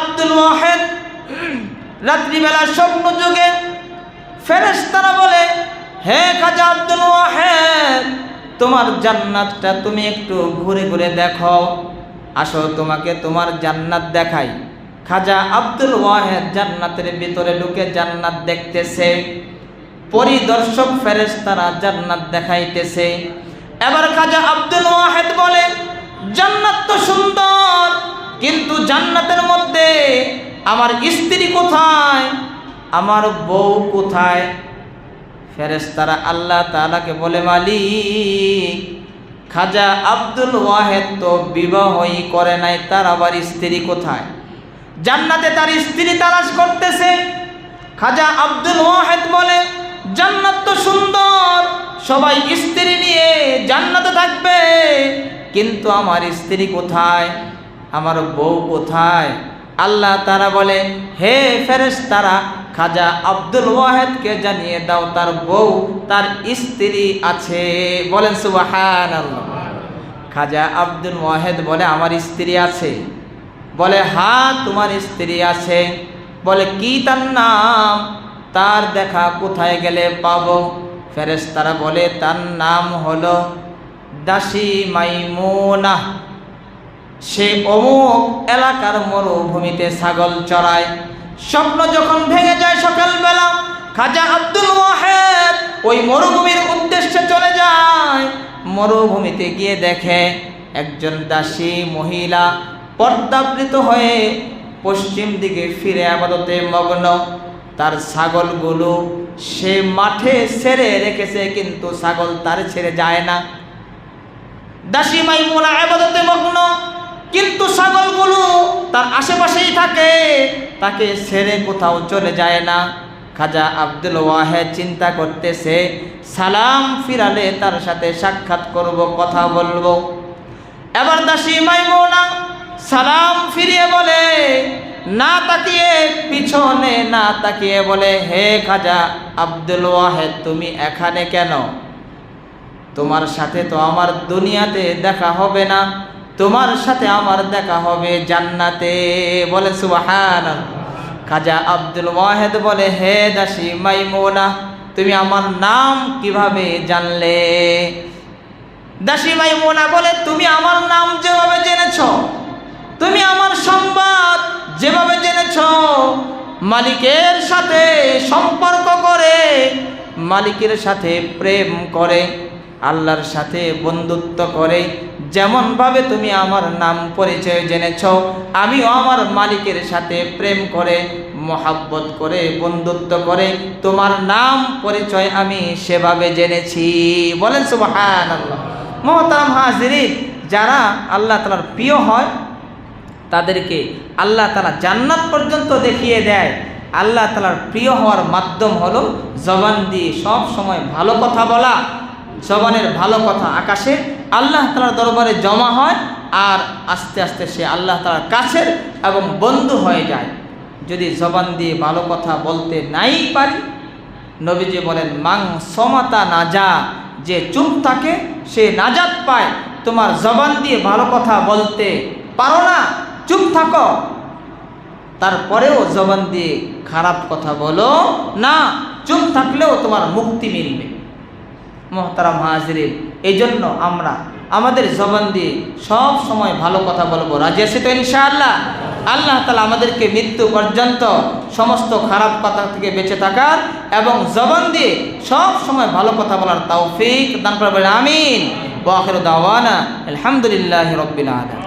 আব্দুল ওয়াহেদ রাত্রিবেলা স্বপ্ন যুগে ফেরেশতারা বলে, হে খাজা আব্দুল ওয়াহেদ তোমার জান্নাতটা তুমি একটু ঘুরে ঘুরে দেখো। আসো, তোমাকে তোমার জান্নাত দেখাই। খাজা আব্দুল ওয়াহেদ জান্নাতের ভিতরে ঢুকে জান্নাত দেখতেছে। পরিদর্শক ফেরেশতারা জান্নাত দেখাইতেছে। এবার খাজা আব্দুল ওয়াহেদ বলে, জান্নাত তো সুন্দর কিন্তু জান্নাতের মধ্যে আমার স্ত্রী কোথায়? আমার বউ কোথায়? ফেরেশতারা আল্লাহ তাআলাকে বলে, মালিক, খাজা আব্দুল ওয়াহেদ তো বিবাহই করে নাই, তার আবার স্ত্রী কোথায়? জান্নাতে তার স্ত্রী তালাশ করতেছে। খাজা আব্দুল ওয়াহেদ বলে, জান্নাত তো সুন্দর, সবাই স্ত্রী নিয়ে জান্নাতে থাকবে, কিন্তু আমার স্ত্রী কোথায়? আমার বউ কোথায়? আল্লাহ তারা বলে, হে ফেরেশ তারা খাজা আব্দুল ওয়াহেদকে জানিয়ে দাও, তার বউ, তার স্ত্রী আছে। বলেন সুবাহান খাজা আব্দুল ওয়াহেদ বলে, আমার স্ত্রী আছে। বলে, হা, তোমার স্ত্রী আছে? বলে, কি তার নাম? তার দেখা কোথায় গেলে পাবো? ফেরেশতারা বলে, তার নাম হলো দাসী মাইমুনা। সে অমুক এলাকার মরুভূমিতে ছাগল চড়ায়। স্বপ্ন যখন ভেঙে যায় সকালবেলা, খাজা আব্দুল ওয়াহেদ ওই মরুভূমির উদ্দেশ্যে চলে যায়। মরুভূমিতে গিয়ে দেখে একজন দাসী মহিলা পর্দাবৃত হয়ে পশ্চিম দিকে ফিরে আপাততে মগ্ন। তার ছাগলগুলো সে মাঠে ছেড়ে রেখেছে, কিন্তু ছাগল তার ছেড়ে যায় না। দাসী মাই মাইমুনা আবাদতে মগ্ন। কিন্তু ছাগলগুলো তার আশেপাশেই থাকে, তাকে ছেড়ে কোথাও চলে যায় না। খাজা আব্দুল ওয়াহেদ চিন্তা করতেছে, সালাম ফিরালে তার সাথে সাক্ষাৎ করব, কথা বলব। এবার দাসী মাইমুনা সালাম ফিরিয়ে বলে, না তাকিয়ে, পিছনে না তাকিয়ে বলে, হে খাজা আব্দুল ওয়াহেদ, তুমি এখানে কেন? তোমার সাথে তো আমার দুনিয়াতে দেখা হবে না। তোমার সাথে আমার দেখা হবে জান্নাতে। বলে সুবাহান খাজা আব্দুল ওয়াহেদ বলে, হে দাসী মাইমুনা, তুমি আমার নাম কীভাবে জানলে? দাসী মাইমুনা বলে, তুমি আমার নাম যেভাবে জেনেছ, তুমি আমার সংবাদ যেভাবে জেনেছ, মালিকের সাথে সম্পর্ক করে, মালিকের সাথে প্রেম করে, আল্লাহর সাথে বন্ধুত্ব করে যেমনভাবে তুমি আমার নাম পরিচয় জেনেছ, আমিও আমার মালিকের সাথে প্রেম করে, মহাব্বত করে, বন্ধুত্ব করে, তোমার নাম পরিচয় আমি সেভাবে জেনেছি। বলেন আল্লাহ মহতারাম হাজিরিন, যারা আল্লাহ তালার প্রিয় হয়, তাদেরকে আল্লাহ তালা জান্নাত পর্যন্ত দেখিয়ে দেয়। আল্লাহ তালার প্রিয় হওয়ার মাধ্যম হলো জবান দিয়ে সব সময় ভালো কথা বলা। জবানের ভালো কথা আকাশে, আল্লাহ তালার দরবারে জমা হয় আর আস্তে আস্তে সে আল্লাহ তালার কাছের এবং বন্ধু হয়ে যায়। যদি জবান দিয়ে ভালো কথা বলতে নাই পারি, নবীজি বলেন, মাং সমতা নাজা যে চুপ থাকে, সে নাজাত পায়। তোমার জবান দিয়ে ভালো কথা বলতে পারো না, চুপ থাকো। তারপরেও জবান দিয়ে খারাপ কথা বলো না, চুপ থাকলেও তোমার মুক্তি মিলবে। মহতারাম হাজরিন। এই জন্য আমরা আমাদের জবান দিয়ে সব সময় ভালো কথা বলব। রাজি আছে তো ইনশাআল্লাহ? আল্লাহ তালা আমাদেরকে মৃত্যু পর্যন্ত সমস্ত খারাপ কথা থেকে বেঁচে থাকার এবং জবান দিয়ে সব সময় ভালো কথা বলার তৌফিক দান করবেন। আমিন। বাহির দাওয়ানা আলহামদুলিল্লাহ রব্বিল আলম